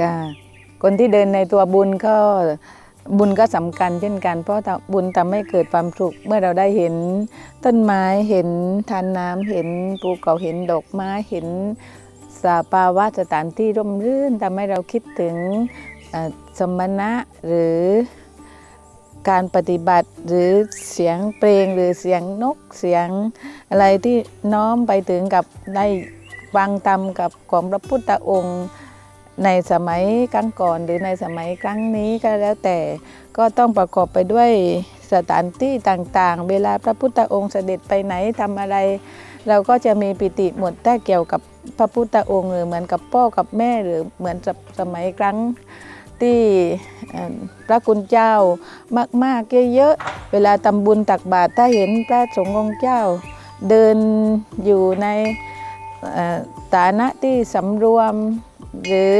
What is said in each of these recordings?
ก็คนที่เดินในตัวบุญก็บุญก็สำคัญเช่นกัน เพราะบุญทำให้เกิดความสุขเมื่อเราได้เห็นต้นไม้เห็นทานน้ำเห็นภูเขาเห็นดอกไม้เห็นสภาวะสถานที่ร่มรื่นทำให้เราคิดถึงสมณะหรือการปฏิบัติหรือเสียงเพลงหรือเสียงนกเสียงอะไรที่น้อมไปถึงกับได้ฟังธรรมกับของพระพุทธองค์ ในสมัยครั้งก่อนหรือในสมัยครั้งนี้ก็แล้วแต่ก็ต้องประกอบไปด้วยสถานที่ต่างๆ เวลาพระพุทธองค์เสด็จไปไหนทำอะไร เราก็จะมีปิติหมดถ้าเกี่ยวกับพระพุทธองค์หรือเหมือนกับพ่อกับแม่หรือเหมือนสมัยครั้งที่พระคุณเจ้ามากๆเยอะๆเวลาทำบุญตักบาตรถ้าเห็นพระสงฆ์องค์เจ้า เดินอยู่ในฐานะที่สำรวม หรือ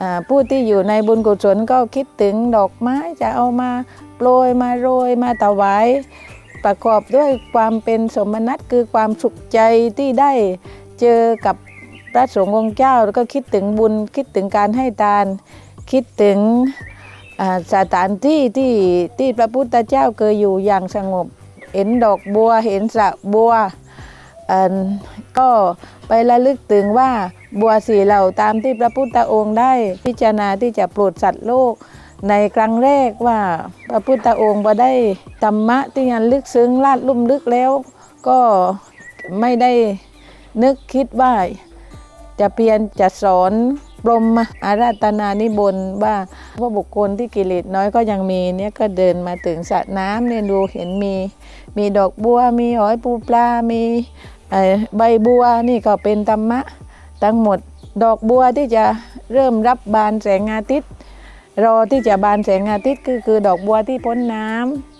อผู้ที่อยู่ในบุญกุศลก็คิดถึงดอกไม้จะเอามาโปรยมาโรยมาถวายประกอบด้วยความเป็นสมนัตคือความสุขใจที่ได้เจอกับพระสงฆ์องค์เจ้าแล้วก็คิดถึงบุญคิดถึงการให้ทาน คิดถึงสถานที่ที่ที่พระพุทธเจ้าเคยอยู่อย่างสงบ เห็นดอกบัวเห็นสระบัวก็ไประลึกถึงว่า บัวสีเหล่าตามที่พระพุทธองค์ได้พิจารณาที่จะโปรดสัตว์โลก ในครั้งแรกว่าพระพุทธองค์พอได้ธรรมะที่ยันลึกซึ้งลาดลุ่มลึกแล้ว ก็ไม่ได้นึกคิดว่าจะเพียนจะสอนปรมอาราธนานิบนว่าว่าบุคคลที่กิเลสน้อยก็ยังมีเนี่ยก็เดินมาถึงสระน้ำเนี่ยดูเห็นมี มีดอกบัว มีหอยปูปลา มีใบบัวนี่ก็เป็นธรรมะ ทั้งหมดดอกบัวที่จะเริ่มรับบานแสงอาทิตย์ รอที่จะบานแสงอาทิตย์ก็คือดอกบัวที่พ้นน้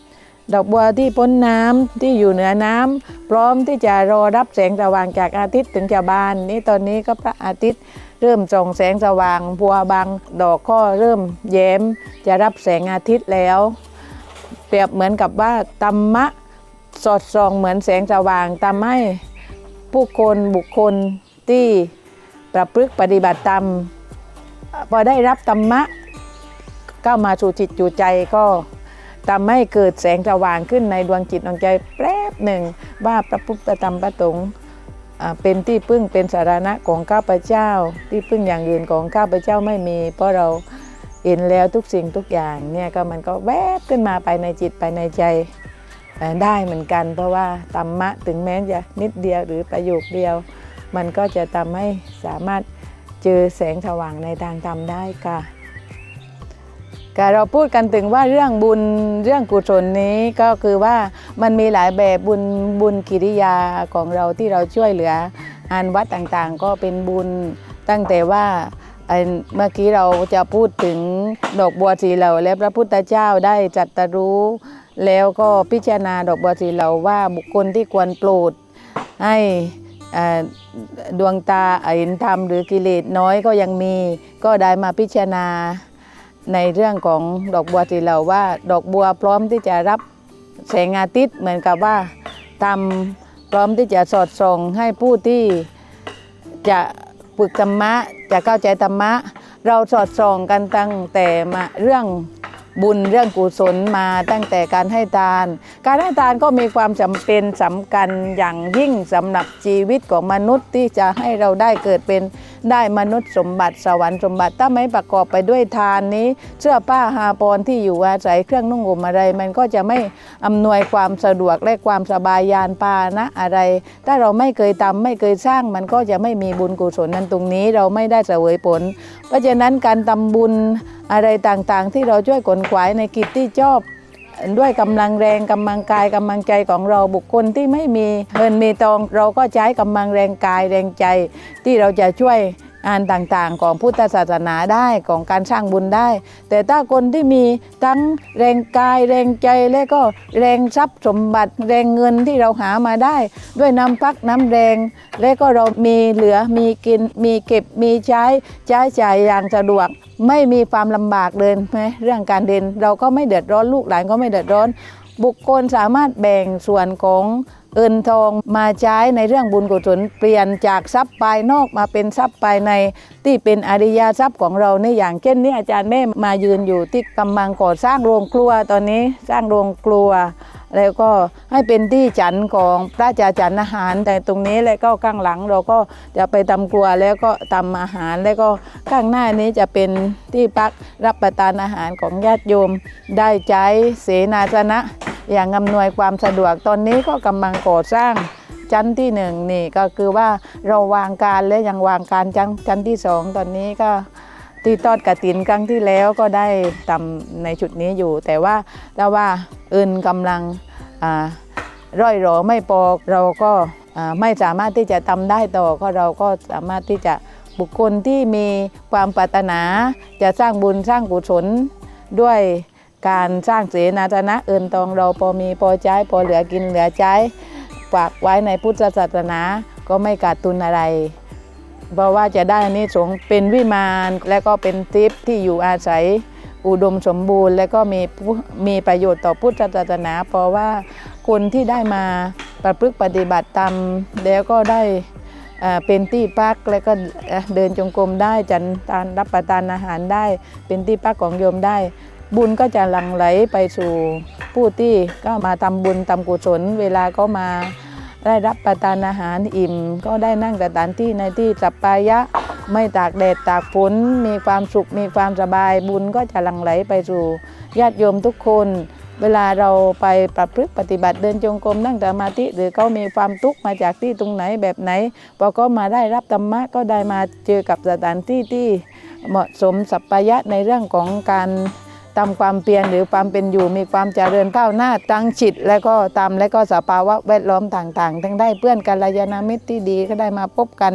ำดอกบัวที่พ้นน้ำที่อยู่เหนือน้ำพร้อมที่จะรอรับแสงสว่างจากอาทิตย์ถึงจะบาน นี่ตอนนี้ก็พระอาทิตย์เริ่มส่องแสงสว่างบัวบางดอกก็เริ่มแย้มจะรับแสงอาทิตย์แล้ว เปรียบเหมือนกับว่าธรรมะสอดส่องเหมือนแสงสว่างทำให้ผู้คนบุคคลที่ ประพฤติปฏิบัติตามพอได้รับธรรมะก็มาสู่จิตจูใจก็ทำให้เกิดแสงสว่างขึ้นในดวงจิตดวงใจแป๊บหนึ่งว่าพระพุทธธรรมพระสงฆ์เป็นที่พึ่งเป็นสารณะของข้าพเจ้า ที่พึ่งอย่างอื่นของข้าพเจ้าไม่มี เพราะเราเห็นแล้วทุกสิ่งทุกอย่างเนี่ยก็มันก็แวบขึ้นมาภายในจิตภายในใจได้เหมือนกัน เพราะว่าธรรมะถึงแม้จะนิดเดียวหรือประโยคเดียว มันก็จะทำให้สามารถเจอแสงสว่างในทางธรรมได้ค่ะก็เราพูดกันถึงว่าเรื่องบุญเรื่องกุศลนี้ก็คือว่ามันมีหลายแบบบุญบุญกิริยาของเราที่เราช่วยเหลืออันวัดต่างๆ ก็เป็นบุญตั้งแต่ว่าเมื่อกี้เราจะพูดถึงดอกบัวสีเหลาและพระพุทธเจ้าได้จัดตรู้ แล้วก็พิจารณาดอกบัวสีเหลาว่าบุคคลที่ควรโปรดให้ ดวงตาเห็นธรรมหรือกิเลสน้อยก็ยังมีก็ได้มาพิจารณาในเรื่องของดอกบัวสีเหลาว่าดอกบัวพร้อมที่จะรับแสงอาทิตย์เหมือนกับว่าทำพร้อมที่จะสอดส่องให้ผู้ที่จะฝึกธรรมะจะเข้าใจธรรมะ เราสอดส่องกันตั้งแต่มาเรื่อง บุญเรื่องกุศลมาตั้งแต่การให้ทาน การให้ทานก็มีความจำเป็นสำคัญอย่างยิ่งสำหรับชีวิตของมนุษย์ที่จะให้เราได้เกิดเป็น ได้มนุษย์สมบัติสวรรค์สมบัติ ถ้าไม่ประกอบไปด้วยทานนี้ เสื้อผ้าหาปอนที่อยู่อาศัยเครื่องนุ่งห่มอะไร มันก็จะไม่อำนวยความสะดวกและความสบายยานพานะอะไร ถ้าเราไม่เคยทำไม่เคยสร้างมันก็จะไม่มีบุญกุศลนั้นตรงนี้เราไม่ได้เสวยผล เพราะฉะนั้นการทำบุญอะไรต่างๆ ที่เราช่วยขนขวายในกิจที่ชอบ ด้วยกำลังแรงกำลังกายกำลังใจของเราบุคคลที่ไม่มีเงินมีทองเราก็ใช้กำลังแรงกายแรงใจที่เราจะช่วย งานต่างๆ ของพุทธศาสนาได้ของการสร้างบุญได้ แต่ถ้าคนที่มีทั้งแรงกายแรงใจและก็แรงทรัพย์สมบัติแรงเงินที่เราหามาได้ ด้วยน้ำพักน้ำแรง และก็เรามีเหลือมีกินมีเก็บมีใช้ใช้จ่ายอย่างสะดวกไม่มีความลำบากเลยไหมเรื่องการเดินเราก็ไม่เดือดร้อนลูกหลานก็ไม่เดือดร้อน บุคคลสามารถแบ่งส่วนของเอินทองมาใช้ในเรื่องบุญกุศลเปลี่ยนจากทรัพย์ภายนอกมาเป็นทรัพย์ภายในที่เป็นอริยทรัพย์ของเราในอย่างเช่นนี้อาจารย์แม่มายืนอยู่ที่กำลังก่อสร้างโรงครัวตอนนี้สร้างโรงครัว แล้วก็ให้เป็นที่ฉันของพระจาฉันอาหาร แต่ตรงนี้แล้วก็ข้างหลังเราก็จะไปทำครัวแล้วก็ทำอาหารแล้วก็ข้างหน้านี้จะเป็นที่พักรับประทานอาหารของญาติโยมได้ใช้เสนาสนะ อย่างอำนวยความสะดวกตอนนี้ก็กำลังก่อสร้างชั้นที่หนึ่งนี่ก็คือว่าเราวางการและยังวางการชั้นชั้นที่สองตอนนี้ก็ที่ทอดกระถินครั้งที่แล้วก็ได้ทำในจุดนี้อยู่ แต่ว่าถ้าว่าเอินกำลังร่อยหรอไม่พอเราก็ไม่สามารถที่จะทำได้ต่อก็เราก็สามารถที่จะบุคคลที่มีความปรารถนา จะสร้างบุญสร้างกุศลด้วย การสร้างเสนาสนะเอินตองเราพอมีพอใช้พอเหลือกินเหลือใช้ฝากไว้ในพุทธศาสนาก็ไม่ขาดทุนอะไร เพราะว่าจะได้อานิสงส์เป็นวิมานและก็เป็นทิพย์ที่อยู่อาศัยอุดมสมบูรณ์ และก็มีมีประโยชน์ต่อพุทธศาสนา เพราะว่าคนที่ได้มาประพฤติปฏิบัติตามแล้วก็ได้เป็นที่พักแล้วก็เอ่อเดินจงกรมได้จันทานรับประทานอาหารได้ เป็นที่พักของโยมได้ บุญก็จะหลั่งไหลไปสู่ผู้ที่ก็มาทำบุญทำกุศล เวลาก็มาได้รับประทานอาหารอิ่ม ก็ได้นั่งสถานที่ในที่สัปปายะ ไม่ตากแดดตากฝนมีความสุขมีความสบายบุญก็จะหลั่งไหลไปสู่ญาติโยมทุกคน เวลาเราไปประพฤติปฏิบัติเดินจงกรมนั่งสมาธิหรือเขามีความทุกข์มาจากที่ตรงไหนแบบไหนพอก็มาได้รับธรรมะก็ได้มาเจอกับสถานที่ที่เหมาะสมสัปปายะในเรื่องของการ ตามความเปลี่ยนหรือความเป็นอยู่มีความเจริญก้าวหน้าตั้งจิต และก็ตามและก็สภาวะแวดล้อมต่างๆ ทั้งได้เพื่อนกัลยาณมิตรที่ดีก็ได้มาพบกัน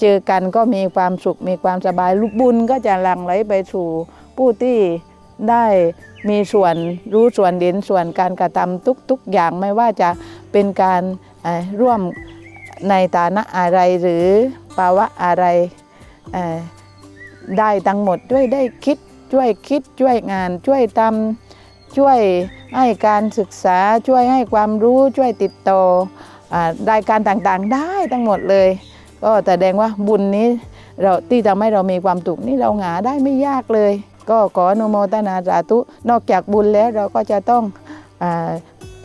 เจอกันก็มีความสุขมีความสบายลูกบุญก็จะหลั่งไหลไปสู่ผู้ที่ได้มีส่วนรู้ส่วนเด่นส่วนการกระทำทุกๆอย่างไม่ว่าจะเป็นการร่วมในฐานะอะไรหรือภาวะอะไรได้ทั้งหมดด้วยได้คิด ช่วยคิดช่วยงาน ช่วยทำช่วยให้การศึกษาช่วยให้ความรู้ช่วยติดต่ออ่ารายการต่างๆ ได้ทั้งหมดเลย ก็แสดงว่าบุญนี้เราที่ทำให้เรามีความสุขนี่เราหาได้ไม่ยากเลย ก็ขออนุโมทนาสาธุนอกจากบุญแล้วเราก็จะต้องอา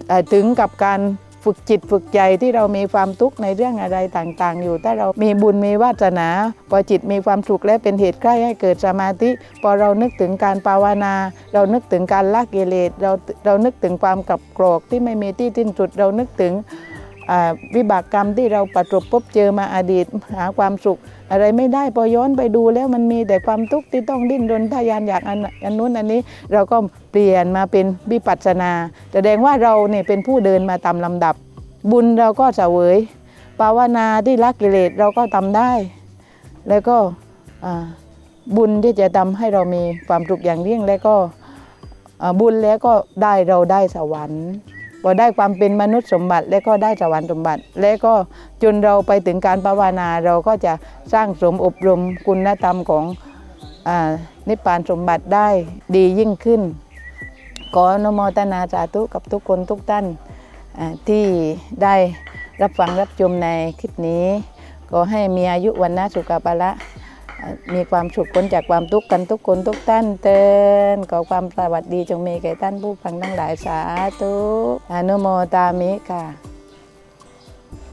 อ่าถึงกับการ ฝึกจิตฝึกใจที่เรามีความทุกข์ในเรื่องอะไรต่างๆ อยู่ ถ้าเรามีบุญมีวาสนา พอจิตมีความสุขและเป็นเหตุใกล้ให้เกิดสมาธิ พอเรานึกถึงการภาวนา เรานึกถึงการละกิเลส เราเรานึกถึงความกลับกรอกที่ไม่มีที่สิ้นสุด เรานึกถึง วิบากกรรมที่เราประสบพบเจอมาอดีตหาความสุข อะไรไม่ได้พอย้อนไปดูแล้วมันมีแต่ความทุกข์ที่ต้องดิ้นรนทะยานอยากอันอันนู้นอันนี้เราก็เปลี่ยนมาเป็นวิปัสสนา แสดงว่าเราเนี่ยเป็นผู้เดินมาตามลำดับ บุญเราก็เสวยภาวนาที่ละกิเลสเราก็ทำได้ แล้วก็บุญที่จะทำให้เรามีความสุขอย่างยิ่งแล้วก็บุญแล้วก็ได้เราได้สวรรค์ พอได้ความเป็นมนุษย์สมบัติ แล้วก็ได้สวรรค์สมบัติ แล้วก็จนเราไปถึงการภาวนาเราก็จะสร้างสมอบรมคุณธรรมของอนิพพานสมบัติได้ดียิ่งขึ้นขออนุโมทนาสาธุกับทุกคนทุกท่านที่ได้รับฟังรับชมในคลิปนี้ ก็ให้มีอายุวันนะสุขภาละ มีความสุขพ้นจากความทุกข์กันทุกคนทุกท่านเตือนขอความสวัสดีจงมีแก่ท่านผู้ฟังทั้งหลายสาธุอนุโมตามิค่ะ